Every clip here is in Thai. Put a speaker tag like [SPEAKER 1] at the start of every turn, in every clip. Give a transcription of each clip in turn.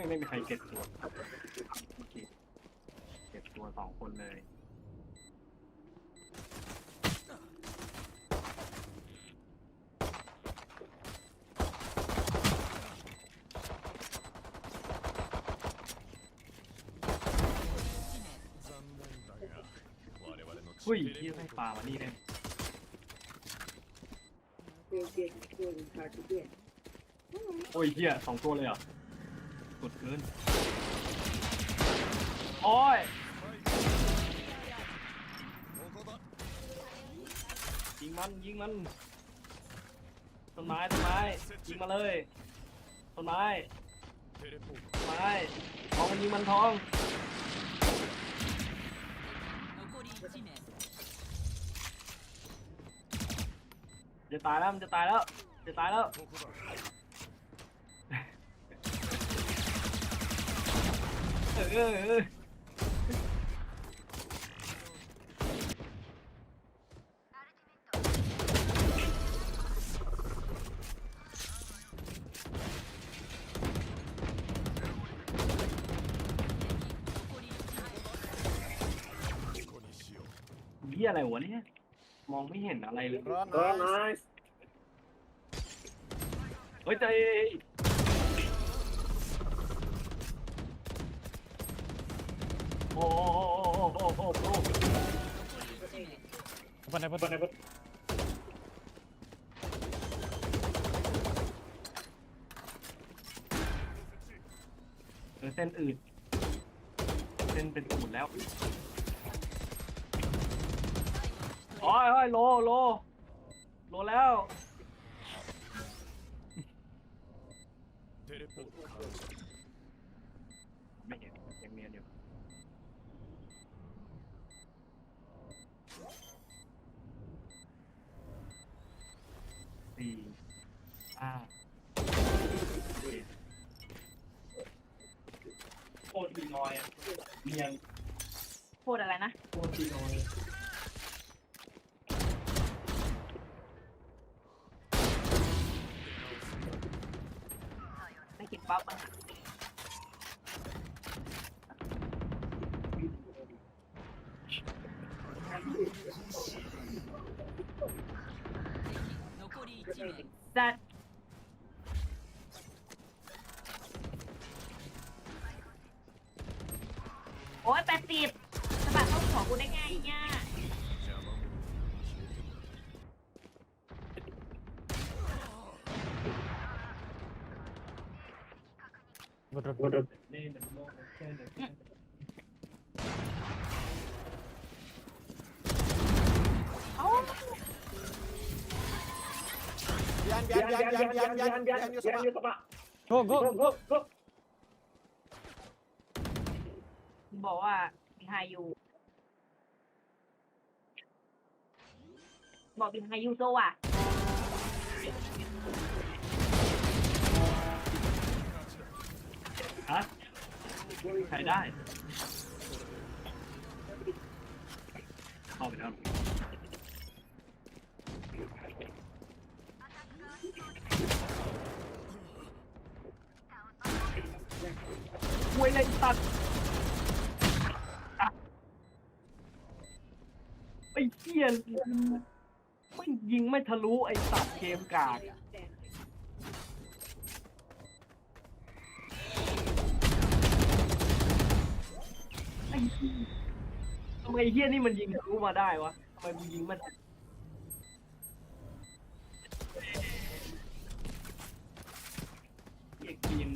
[SPEAKER 1] ไม่ไม่มีใครเก็บตัวโอเคเก็บตัวสองคนเลย อุ้ยที่ให้ปลามานี่เลย
[SPEAKER 2] เปลี่ยนเปลี่ยนเปลี่ยนคาที่เปลี่ยน
[SPEAKER 1] โอ้ยเฮียสองตัวเลยเหรอะ กดคืนโอ้ยยิงมันยิงมันต้นไม้ต้นไม้ยิงมาเลยต้นไม้ต้นไม้ทองมันยิงมันทองจะตายแล้วมันจะตายแล้วจะตายแล้ว เออเออเหี้ยอะไรวะเนี่ย มองไม่เห็นอะไรเลย
[SPEAKER 3] Run
[SPEAKER 2] ก็
[SPEAKER 3] nice.
[SPEAKER 1] เฮ้ยใจ โอ้โอ้โอ้โอ้โอ้โอ้โอ้
[SPEAKER 4] 残り1名
[SPEAKER 3] Open, open, open.
[SPEAKER 1] เออเส้นอืดเส้นเป็นอูดแล้วโอ้ยโอ้ยโลโลโลแล้ว ไม่ สี่ห้าเจ็ดโคตรดีน้อยอะเนียน
[SPEAKER 5] พูดอะไรนะ
[SPEAKER 1] โคตรดีน้อย
[SPEAKER 5] that
[SPEAKER 3] behind,
[SPEAKER 2] ยันยัน
[SPEAKER 3] behind you,
[SPEAKER 2] ยัน
[SPEAKER 3] Sapa.
[SPEAKER 2] ยูสปะ
[SPEAKER 3] Go,
[SPEAKER 2] โก้
[SPEAKER 3] go.
[SPEAKER 2] โก้โก้
[SPEAKER 5] บอกว่ามีไฮยูบอกมีไฮยูโซอะ
[SPEAKER 1] ฮะใครได้เข้าไปแล้ว มวยเล่นตัดอะไอ้เหี้ ยไม่ยิงไม่ทะลุไอ้ตัดเกมกากอะไอ้เหี้ยทำไมไอ้เหี้ยนี่มันยิงทะลุมาได้วะทำไมมึงยิงมันเหี้ยกิน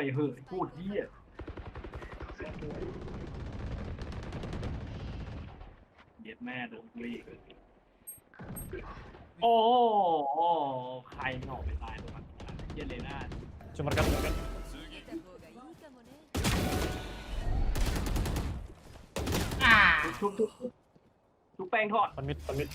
[SPEAKER 1] อยเหอะพูดเหี้ยเย็ดแม่โดนบุรีโอ้ใครหน่อไปตายตรงนั้นเย็ดเลยน่า
[SPEAKER 4] ชุมกันชุกัน
[SPEAKER 5] อ่า
[SPEAKER 1] ทุกทุบทุบแป้งทอด
[SPEAKER 3] ปันมิดปันมิ
[SPEAKER 6] ด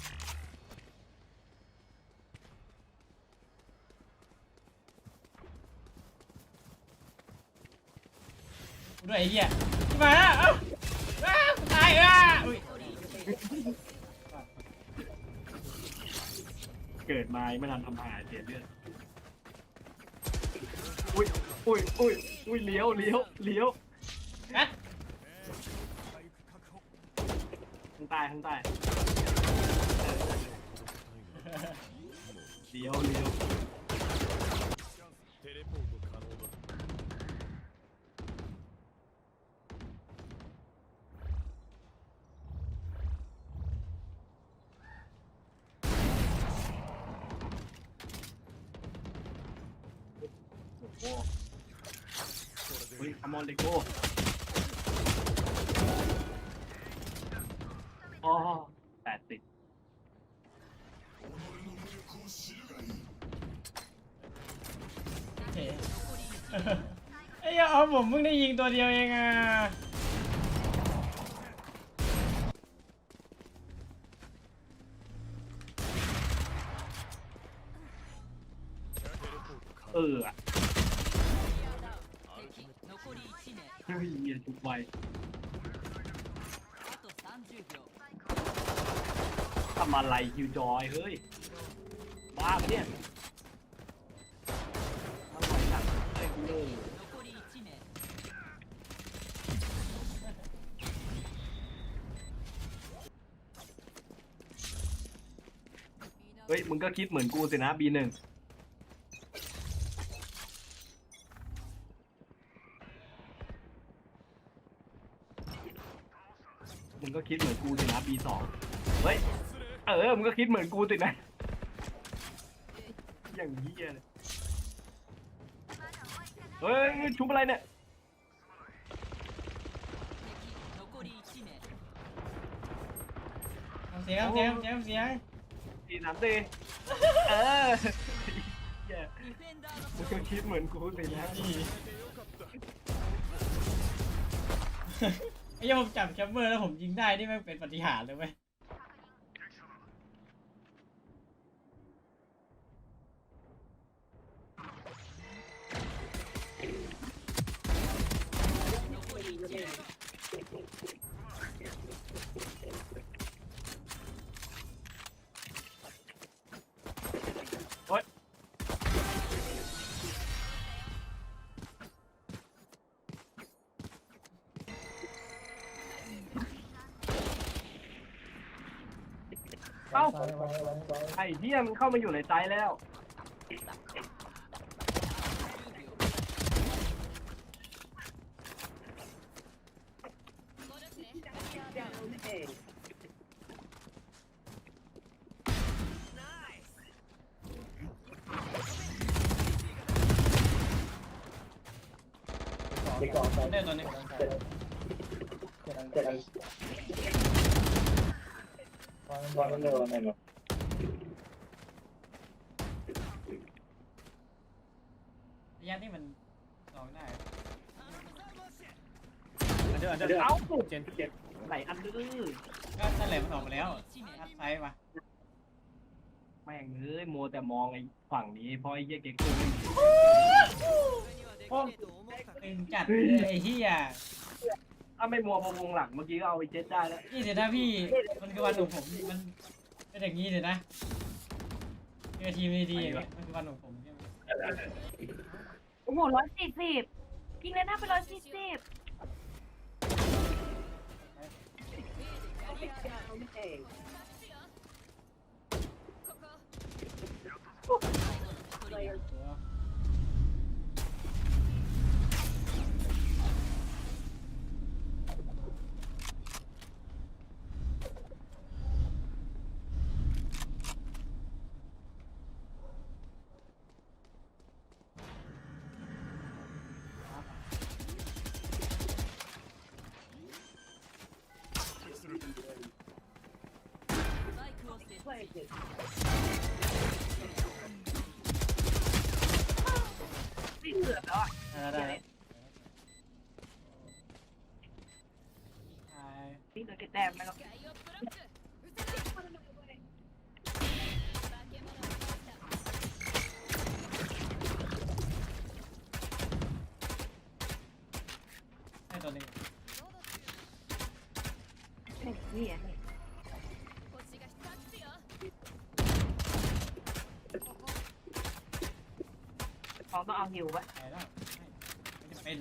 [SPEAKER 6] ด้วยไอ้เหี้ยขึ้นมาแล้วเอ้าอ้าวตายอะอุ้ย
[SPEAKER 1] เกิดมาไม่ทันทำหาเสียเลือดอุ้ยอุ้ยอุ้ยอุ้ยเลี้ยวเลี้ยวเลี้ยว
[SPEAKER 6] กัด
[SPEAKER 1] ข้างใต้ข้างใต้เลี้ยวเลี้ยว โอ้โหเฮ้ยคามอนเลโก้อ๋อแปดสิบ
[SPEAKER 6] โอเคไอ้เหี้ยเอาผมเพิ่งได้ยิงตัวเดียวเองอะ
[SPEAKER 1] เอออะ ยทุกไวทำอะไรฮิวจอยเฮ้ยบ้าเนี่ยเฮ้ยมึงก็คิดเหมือนกูสินะบีหนึ่ง คิดเหมือนกูสินะปีสองเฮ้ย เออ มึงก็คิดเหมือนกูสินะ อย่างนี้เลยเฮ้ย ชุบอะไรเนี่ย
[SPEAKER 6] เอาเสียงเอาเสียงเอาเสียงเอาเสียง
[SPEAKER 1] ตีน้ำตีเออมึงก็คิดเหมือนกูสินะ
[SPEAKER 6] ไอ้เหี้ยผมจับแคปเมอร์แล้วผมยิงได้นี่แม่งเป็นปาฏิหารย์เลยเว้ย
[SPEAKER 1] ไอ้เหี้ยมันเข้ามาอยู่ในใจแล้ว
[SPEAKER 2] Down A.
[SPEAKER 6] ได้ตัวหนึงระยะนี่มันลองได้
[SPEAKER 3] อันเดอร์อันเดอร์
[SPEAKER 1] เอ้า
[SPEAKER 3] เจนเจ็ด
[SPEAKER 1] ไหนอันดื้อ
[SPEAKER 6] ก็นั่นแหละมันออกมาแล้วทัดไซส์มา
[SPEAKER 1] แม่งเอ้ยโมวแต่มองไอ้ฝั่งนี้เพราะไอ้เหี้ยเก๊กคือไม่
[SPEAKER 6] โอ้า
[SPEAKER 1] ไม่มัวมาวงหลังเมื่อกี้ก็เอาไปเจ็ดได้แล้ว
[SPEAKER 6] นี่เดี๋ยวนะพี่ มันคือวันของผมมันเป็นอย่างนี้เดี๋ยวนะเจอทีมดีๆอย่างเงี้ยมันคือวันของผมใช่ไหม
[SPEAKER 5] โอ้โหร้อยสี่สิบยิงเลยหน้าไปร้อยสี่สิบ
[SPEAKER 2] Down
[SPEAKER 5] ไม่เหลือแล้วอะ
[SPEAKER 6] ได้ได้ใช่
[SPEAKER 5] นี่เหลือแค่แต้มแล้ว
[SPEAKER 6] ได้ ต้
[SPEAKER 5] องเอาหิวไว้
[SPEAKER 6] ไปแล้วไม่จะเป็น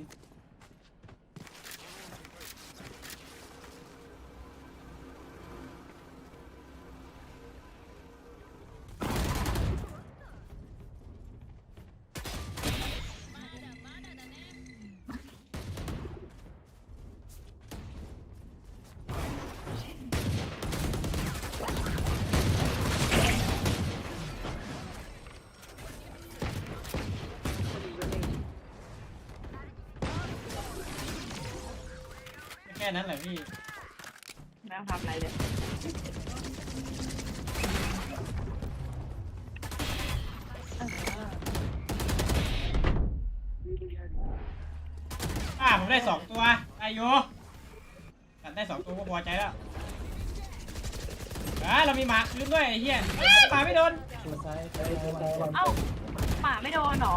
[SPEAKER 6] ค่นั้นแหละพี่
[SPEAKER 5] แม่ต้อทำอะไรเลยเอ
[SPEAKER 6] ออ่าผมได้สองตัวได้อยู่ตัดได้สองตัวก็พอใจแล้วอ่าเรามีหมาลืมด้วยไอเฮียอ้าหมาไม่โดน
[SPEAKER 5] เอ้าหมาไม่โดนเหรอ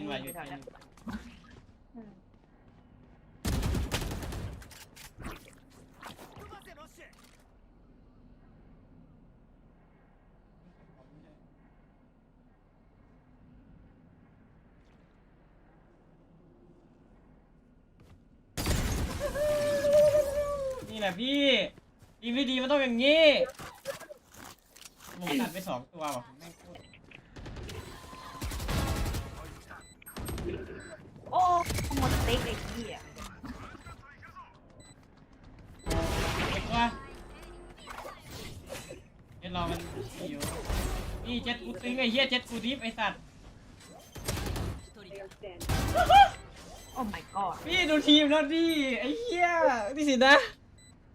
[SPEAKER 6] นว่ะอยู่เย็น
[SPEAKER 5] อืม
[SPEAKER 6] นี่แหละพี่ดีไม่ดีมันต้องอย่างนี้ ผมตัดไปสองตัวว่ะผมแม่งโคตร
[SPEAKER 5] โอ้หมดสเต็กไอ้เหี้ย
[SPEAKER 6] เจ็บว่ะเจ็ดรอมันอยู่นี่เจ็ดกูตึงไอ้เหี้ยเจ็ดกูดิฟไอ้สัตว์
[SPEAKER 4] 1人
[SPEAKER 2] They are standing.
[SPEAKER 5] โอ้ my god
[SPEAKER 6] พี่ดูทีมแล้วดิไอ้เหี้ยนี่สินะ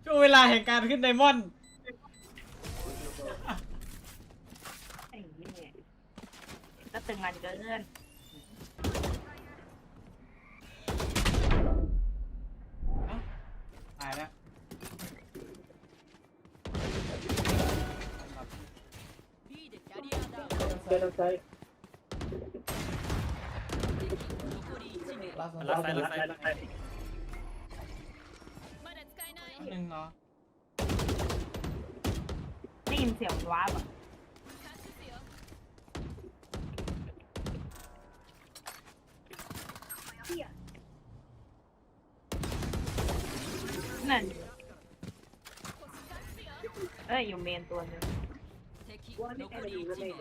[SPEAKER 6] ช่วงเวลาแห่งการขึ้นไดมอนด์
[SPEAKER 5] ไอ้เหี้ยก็ ตึงมัะเกิน
[SPEAKER 6] ตายแล้ว
[SPEAKER 3] เดินไลัดไซลาซาย
[SPEAKER 6] หนึ่งเหรอ
[SPEAKER 5] ได้ยินเสียงว้าบอะ นั่น เอ้ยอยู่เมนตัวหนึง
[SPEAKER 4] Take heat.
[SPEAKER 2] ว่า
[SPEAKER 4] ไม่ No เค
[SPEAKER 5] ย good ดูก็
[SPEAKER 6] เลย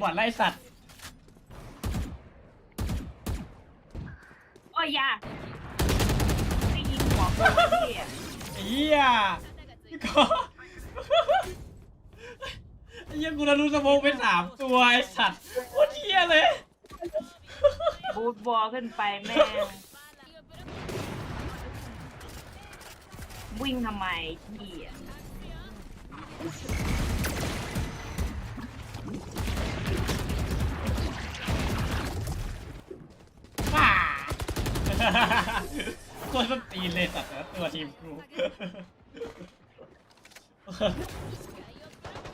[SPEAKER 6] บอดไล่สัตว์
[SPEAKER 5] โอ้ยอยาไม่ยิงหัวกูเหี้ย
[SPEAKER 6] ไอ้เหี้ยพี่กอไอ้เหี้ยกูระรู้สมองไปสามตัวไอ้สัตว์โคตรเหี้ยเลย
[SPEAKER 5] บูทบอลขึ้นไปแม่งวิ่งทำไมเหี้ย
[SPEAKER 6] ตรส้นตีนเลยสัตว์แต่ละตัวทีมกู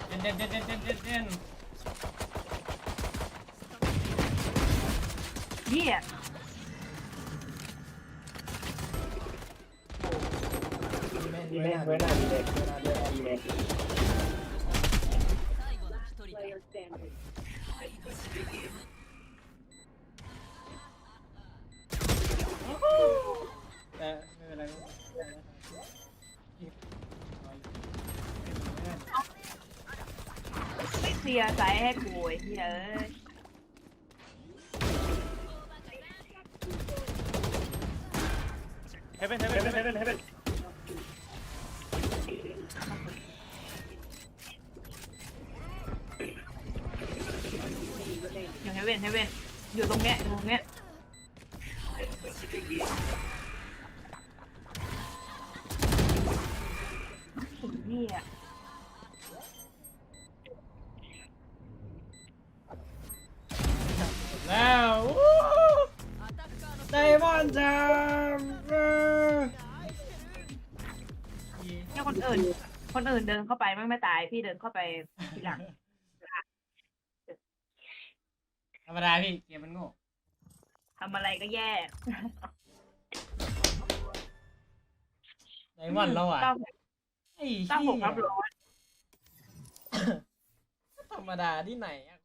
[SPEAKER 6] เด่นเด่นเด่นเด่นเด่นเด่นเด่น
[SPEAKER 5] เหี้ย
[SPEAKER 4] 最後の1人だ
[SPEAKER 6] ไม่เค
[SPEAKER 5] ลียร์ใจให้กูไอ้เหี้ยเอ้ย
[SPEAKER 3] เฮเว่นเฮเว่นเฮเว่นเฮเว่น
[SPEAKER 5] อยู่เฮเว่นเว่นเฮเว่นอยู่ตรงเนี้ยอยู่ตรงเนี้ย
[SPEAKER 6] จามเออ
[SPEAKER 5] เนี่ยคนอื่น คนอื่นเดินเข้าไปไม่ไม่ตาย พี่เดินเข้าไปทีหลัง
[SPEAKER 6] ธรรมดาพี่เกมมันโง่
[SPEAKER 5] ทำอะไรก็แย่
[SPEAKER 6] ไดมอนด์เราอะ
[SPEAKER 5] เก้า
[SPEAKER 6] ไอ้
[SPEAKER 5] เก้าหก
[SPEAKER 6] เหี้ย
[SPEAKER 5] รับร้อย
[SPEAKER 6] ธรรมดาที่ไหนอะ